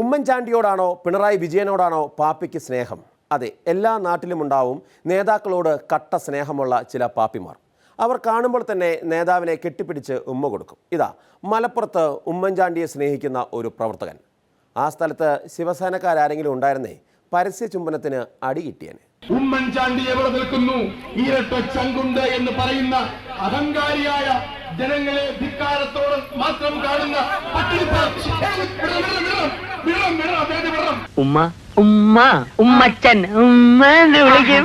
ഉമ്മൻചാണ്ടിയോടാണോ പിണറായി വിജയനോടാണോ പാപ്പിക്ക് സ്നേഹം? അതെ എല്ലാ നാട്ടിലും ഉണ്ടാവും നേതാക്കളോട് കട്ട സ്നേഹമുള്ള ചില പാപ്പിമാർ. അവർ കാണുമ്പോൾ തന്നെ നേതാവിനെ കെട്ടിപ്പിടിച്ച് ഉമ്മ കൊടുക്കും. ഇതാ മലപ്പുറത്ത് ഉമ്മൻചാണ്ടിയെ സ്നേഹിക്കുന്ന ഒരു പ്രവർത്തകൻ. ആ സ്ഥലത്ത് ശിവസേനക്കാരെങ്കിലും ഉണ്ടായിരുന്നേ പരസ്യ ചുംബനത്തിന് അടി കിട്ടിയനെ. ഉമ്മൻചാണ്ടി എവിടെ നിൽക്കുന്നു? ഇരട്ട ചങ്കുണ്ട് എന്ന് പറയുന്ന അഹങ്കാരിയായ ജനങ്ങളെ ധിക്കാരത്തോട് മാത്രം കാണുന്ന ഉമ്മ ഉമ്മ ഉമ്മച്ചൻ ഉമ്മ എന്ന് വിളിക്കും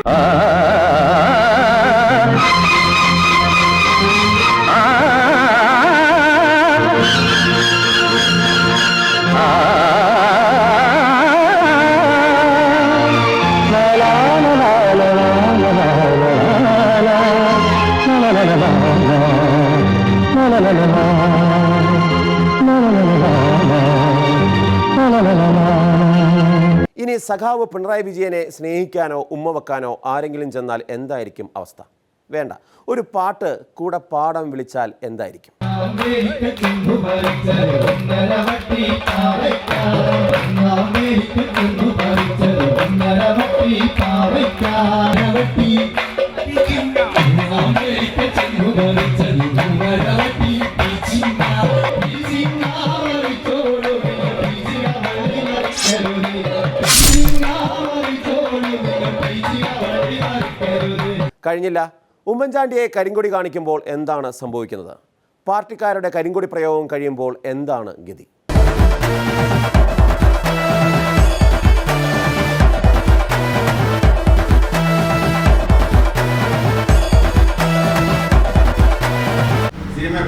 ഇനി സഖാവ് പിണറായി വിജയനെ സ്നേഹിക്കാനോ ഉമ്മ വെക്കാനോ ആരെങ്കിലും ചെന്നാൽ എന്തായിരിക്കും അവസ്ഥ? വേണ്ട. ഒരു പാട്ട് കൂടെ പാടം വിളിച്ചാൽ എന്തായിരിക്കും? കഴിഞ്ഞില്ല. ഉമ്മൻചാണ്ടിയെ കരിങ്കൊടി കാണിക്കുമ്പോൾ എന്താണ് സംഭവിക്കുന്നത്? പാർട്ടിക്കാരുടെ കരിങ്കൊടി പ്രയോഗം കഴിയുമ്പോൾ എന്താണ് ഗതി?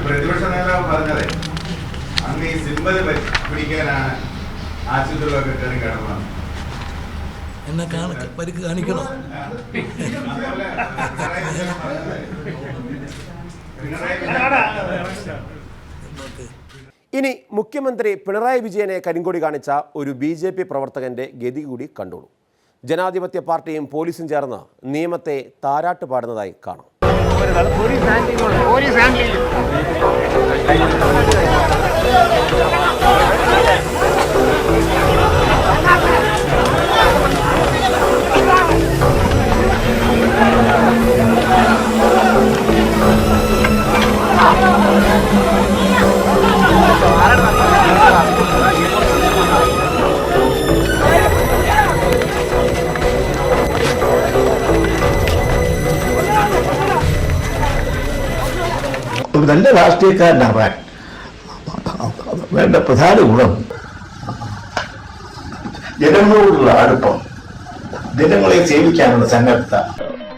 പ്രതിപക്ഷ നേതാവ് പറഞ്ഞത് അന്ന് ഈ സിമ്പതി പിടിക്കാനാണ് ആശുപത്രികളൊക്കെ കയറി കിടന്നത്. എന്നെ കാണ പരിക്ക് കാണിക്കണോ? ഇനി മുഖ്യമന്ത്രി പിണറായി വിജയനെ കരിങ്കൊടി കാണിച്ച ഒരു ബി ജെ പി പ്രവർത്തകന്റെ ഗതി കൂടി കണ്ടോളൂ. ജനാധിപത്യ പാർട്ടിയും പോലീസും ചേർന്ന് നിയമത്തെ താരാട്ട് പാടുന്നതായി കാണാം. നല്ല രാഷ്ട്രീയക്കാരനാവാൻ വേണ്ട പ്രധാന ഗുണം ജനങ്ങളോടുള്ള അടുപ്പം. ജനങ്ങളെ സേവിക്കാനുള്ള സന്നദ്ധത.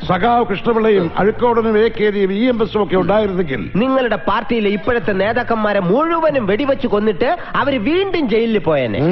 സഖാവ് കൃഷ്ണപിള്ളയും അഴുക്കോടനും എ കെ ഡിയും ഇ എം എസും ഒക്കെ ഉണ്ടായിരുന്നെങ്കിൽ നിങ്ങളുടെ പാർട്ടിയിലെ ഇപ്പോഴത്തെ നേതാക്കന്മാരെ മുഴുവനും വെടിവെച്ച് കൊന്നിട്ട് അവർ വീണ്ടും ജയിലിൽ പോയേനെ.